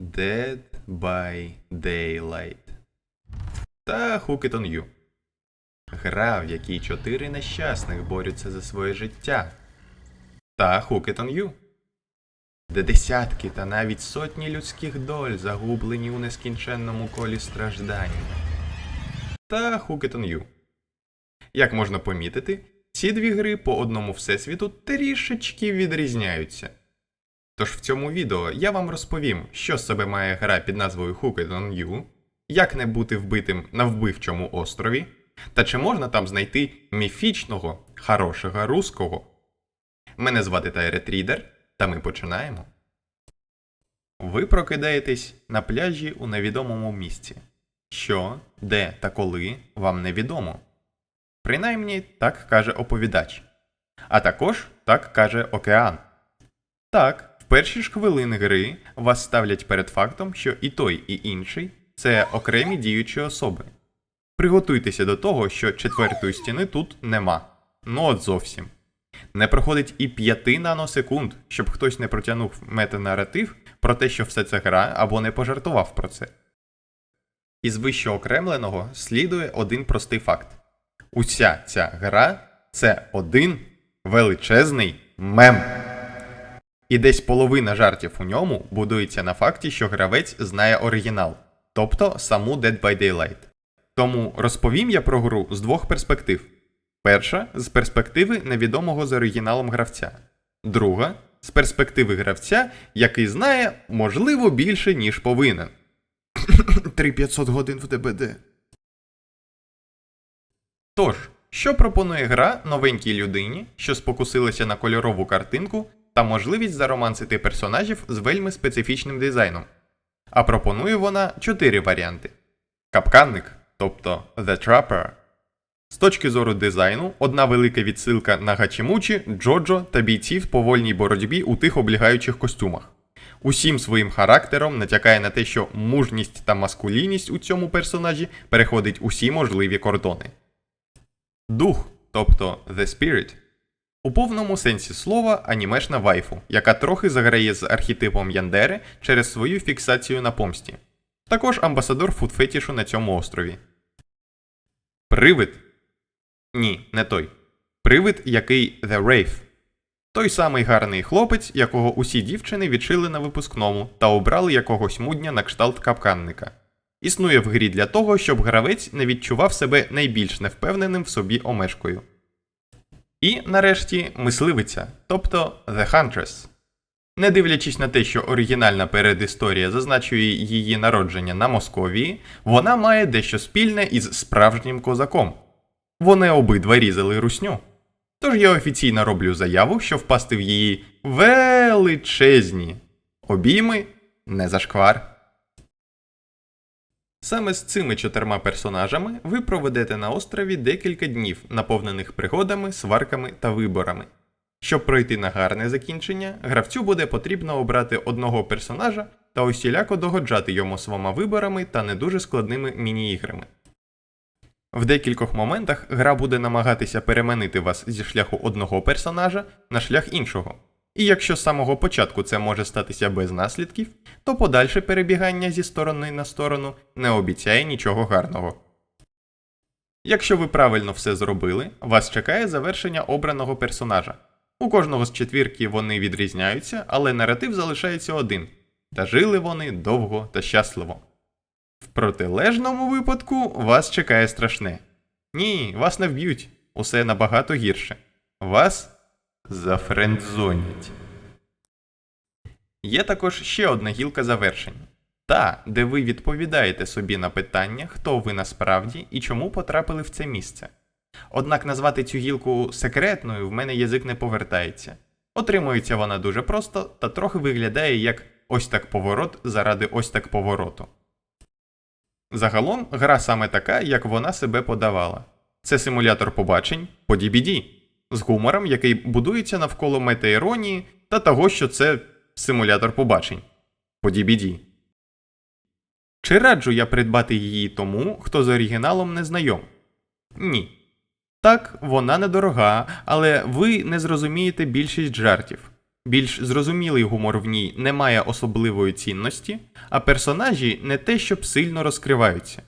Dead by Daylight та Hook It On You. Гра, в якій чотири нещасних борються за своє життя. Та Hook It On You. Де десятки та навіть сотні людських доль загублені у нескінченному колі страждань. Та Hook It On You. Як можна помітити, ці дві гри по одному всесвіту трішечки відрізняються. Тож в цьому відео я вам розповім, що з себе має гра під назвою Hooked on You, як не бути вбитим на вбивчому острові, та чи можна там знайти міфічного, хорошого руського. Мене звати Тайрет Рідер, та ми починаємо. Ви прокидаєтесь на пляжі у невідомому місці. Що, де та коли вам невідомо. Принаймні так каже оповідач. А також так каже океан. Так, перші ж хвилини гри вас ставлять перед фактом, що і той, і інший це окремі діючі особи. Приготуйтеся до того, що четвертої стіни тут нема. Ну от зовсім. Не проходить і 5 наносекунд, щоб хтось не протягнув метанаратив про те, що все це гра, або не пожартував про це. Із вищоокремленого слідує один простий факт: уся ця гра це один величезний мем. І десь половина жартів у ньому будується на факті, що гравець знає оригінал, тобто саму Dead by Daylight. Тому розповім я про гру з двох перспектив: перша з перспективи невідомого з оригіналом гравця, друга з перспективи гравця, який знає, можливо, більше, ніж повинен. 3500 годин в ДБД. Тож, що пропонує гра новенькій людині, що спокусилася на кольорову картинку та можливість заромансити персонажів з вельми специфічним дизайном. А пропонує вона чотири варіанти: капканник, тобто The Trapper. З точки зору дизайну, одна велика відсилка на Гачімучі, Джоджо та бійців по вольній боротьбі у тих облягаючих костюмах. Усім своїм характером натякає на те, що мужність та маскулінність у цьому персонажі переходить усі можливі кордони. Дух, тобто The Spirit, у повному сенсі слова анімешна вайфу, яка трохи заграє з архетипом Яндери через свою фіксацію на помсті. Також амбасадор фудфетішу на цьому острові. Привид. Ні, не той. Привид, який The Wraith. Той самий гарний хлопець, якого усі дівчини відшили на випускному та обрали якогось мудня на кшталт капканника. Існує в грі для того, щоб гравець не відчував себе найбільш невпевненим в собі омешкою. І, нарешті, мисливиця, тобто The Huntress. Не дивлячись на те, що оригінальна передісторія зазначує її народження на Московії, вона має дещо спільне із справжнім козаком. Вони обидва різали русню. Тож я офіційно роблю заяву, що впасти в її величезні обійми не зашквар. Саме з цими чотирма персонажами ви проведете на острові декілька днів, наповнених пригодами, сварками та виборами. Щоб пройти на гарне закінчення, гравцю буде потрібно обрати одного персонажа та усіляко догоджати йому своїми виборами та не дуже складними міні-іграми. В декількох моментах гра буде намагатися переманити вас зі шляху одного персонажа на шлях іншого. І якщо з самого початку це може статися без наслідків, то подальше перебігання зі сторони на сторону не обіцяє нічого гарного. Якщо ви правильно все зробили, вас чекає завершення обраного персонажа. У кожного з четвірки вони відрізняються, але наратив залишається один. Та жили вони довго та щасливо. В протилежному випадку вас чекає страшне. Ні, вас не вб'ють, усе набагато гірше. Вас зафрендзонять. Є також ще одна гілка завершень. Та, де ви відповідаєте собі на питання, хто ви насправді і чому потрапили в це місце. Однак назвати цю гілку секретною в мене язик не повертається. Отримується вона дуже просто та трохи виглядає як ось так поворот заради ось так повороту. Загалом гра саме така, як вона себе подавала. Це симулятор побачень по DBD, з гумором, який будується навколо метаіронії та того, що це симулятор побачень по DBD. Чи раджу я придбати її тому, хто з оригіналом не знайом? Ні. Так, вона недорога, але ви не зрозумієте більшість жартів. Більш зрозумілий гумор в ній не має особливої цінності, а персонажі не те, щоб сильно розкриваються.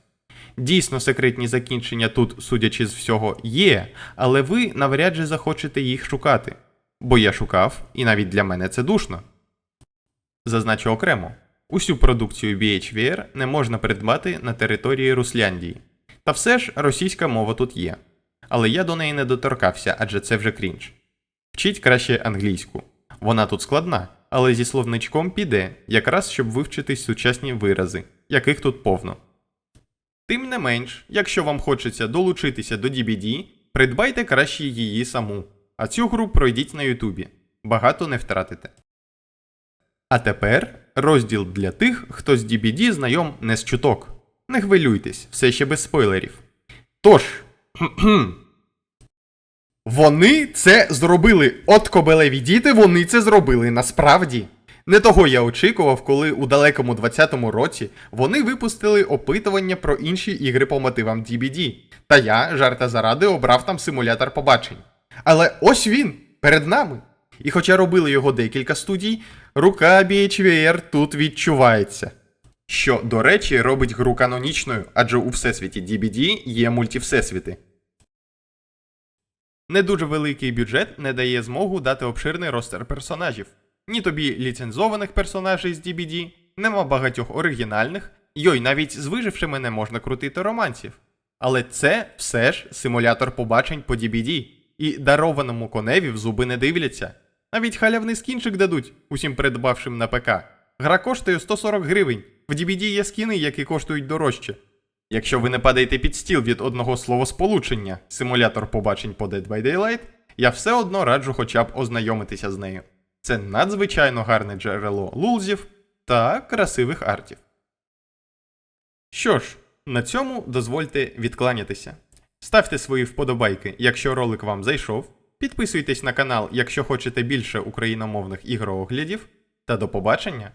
Дійсно, секретні закінчення тут, судячи з всього, є, але ви навряд чи захочете їх шукати. Бо я шукав, і навіть для мене це душно. Зазначу окремо: усю продукцію BHVR не можна придбати на території Русляндії. Та все ж російська мова тут є. Але я до неї не доторкався, адже це вже крінж. Вчіть краще англійську. Вона тут складна, але зі словничком піде, якраз щоб вивчити сучасні вирази, яких тут повно. Тим не менш, якщо вам хочеться долучитися до DBD, придбайте краще її саму, а цю гру пройдіть на Ютубі. Багато не втратите. А тепер розділ для тих, хто з DBD знайом не з чуток. Не хвилюйтесь, все ще без спойлерів. Тож. Вони це зробили. От кобелеві діти, вони це зробили насправді. Не того я очікував, коли у далекому 20-му році вони випустили опитування про інші ігри по мотивам DBD. Та я, жарта заради, обрав там симулятор побачень. Але ось він, перед нами. І хоча робили його декілька студій, рука BHVR тут відчувається. Що, до речі, робить гру канонічною, адже у всесвіті DBD є мультівсесвіти. Не дуже великий бюджет не дає змогу дати обширний ростер персонажів. Ні тобі ліцензованих персонажей з DBD, нема багатьох оригінальних, йой, навіть з вижившими не можна крутити романсів. Але це все ж симулятор побачень по DBD, і дарованому коневі в зуби не дивляться. Навіть халявний скінчик дадуть, усім придбавшим на ПК. Гра коштує 140 гривень. В DBD є скіни, які коштують дорожче. Якщо ви не падаєте під стіл від одного словосполучення симулятор побачень по Dead by Daylight, я все одно раджу хоча б ознайомитися з нею. Це надзвичайно гарне джерело лулзів та красивих артів. Що ж, на цьому дозвольте відкланятися. Ставте свої вподобайки, якщо ролик вам зайшов. Підписуйтесь на канал, якщо хочете більше україномовних ігрооглядів. Та до побачення!